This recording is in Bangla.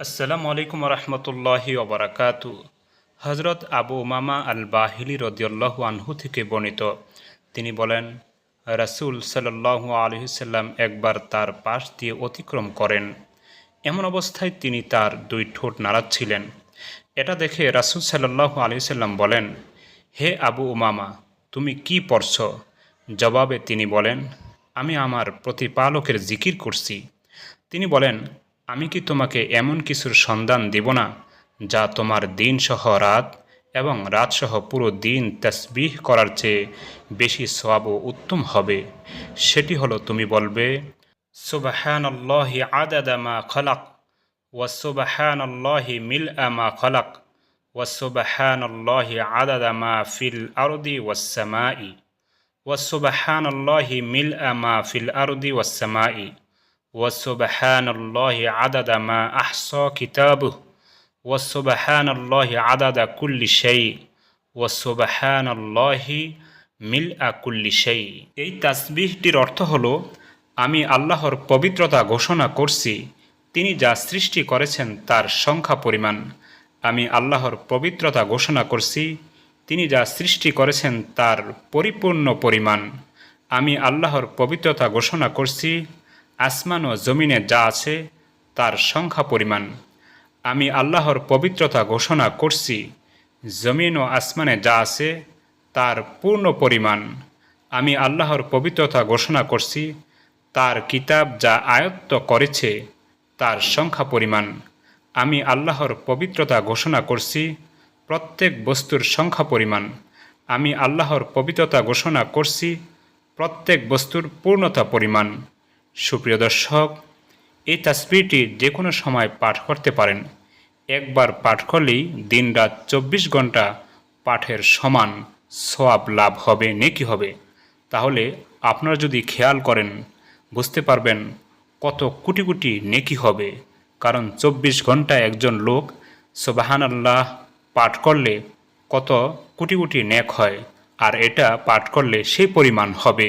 আসসালামু আলাইকুম রহমতুল্লাহি ওবরাকাতু। হজরত আবু মামা আল বাহিলি রদিয়াল্লাহু আনহু থেকে বর্ণিত। তিনি বলেন, রাসূল সাল্লাল্লাহু আলহিসাল্লাম একবার তার পাশ দিয়ে অতিক্রম করেন। এমন অবস্থায় তিনি তার দুই ঠোঁট নাড়াচ্ছিলেন এটা দেখে রাসূল সাল্লাল্লাহু আলহিসাল্লাম বলেন, হে আবু উমামা, তুমি কি পড়ছ? জবাবে তিনি বলেন, আমি আমার প্রতিপালকের জিকির করছি। তিনি বলেন আমি কি তোমাকে এমন কিছুর সন্ধান দেব না, যা তোমার দিনসহ রাত এবং রাতসহ পুরো দিন তসবিহ করার চেয়ে বেশি সওয়াব উত্তম হবে? সেটি হলো তুমি বলবে, সুবাহানল্লাহি আদাদা মা খলাক ওয়াসুবাহানল্লাহি মিল মা খলাক ওয়াসুবাহানল্লাহি আদাদা মা ফিল আরদি ওয়াসসামাই ওয়াসুবাহানল্লাহি মিল মা ফিল আরদি ওয়াসসামাই وسبحان الله عدد ما أحصى كتابه وسبحان الله عدد كل شيء وسبحان الله মিল কুল্লি সেই এই তাসবিহটির অর্থ হল আমি আল্লাহর পবিত্রতা ঘোষণা করছি তিনি যা সৃষ্টি করেছেন তার সংখ্যা পরিমাণ আমি আল্লাহর পবিত্রতা ঘোষণা করছি তিনি যা সৃষ্টি করেছেন তার পরিপূর্ণ পরিমাণ আমি আল্লাহর পবিত্রতা ঘোষণা করছি আসমান ও জমিনে যা আছে, তার সংখ্যা পরিমাণ। আমি আল্লাহর পবিত্রতা ঘোষণা করছি, জমিন ও আসমানে যা আছে, তার পূর্ণ পরিমাণ। আমি আল্লাহর পবিত্রতা ঘোষণা করছি, তার কিতাব যা আয়ত্ত করেছে, তার সংখ্যা পরিমাণ। আমি আল্লাহর পবিত্রতা ঘোষণা করছি, প্রত্যেক বস্তুর সংখ্যা পরিমাণ। আমি আল্লাহর পবিত্রতা ঘোষণা করছি, প্রত্যেক বস্তুর পূর্ণতা পরিমাণ। সুপ্রিয় দর্শক, এই তাসবিরটি যে কোনো সময় পাঠ করতে পারেন। একবার পাঠ করলেই দিনরাত চব্বিশ ঘণ্টা পাঠের সমান সোয়াব লাভ হবে, নেকি হবে। তাহলে আপনারা যদি খেয়াল করেন, বুঝতে পারবেন কত কোটি কোটি নেকি হবে। কারণ চব্বিশ ঘণ্টা একজন লোক সোবাহান আল্লাহ পাঠ করলে কত কোটি কোটি নেক হয়, আর এটা পাঠ করলে সেই পরিমাণ হবে।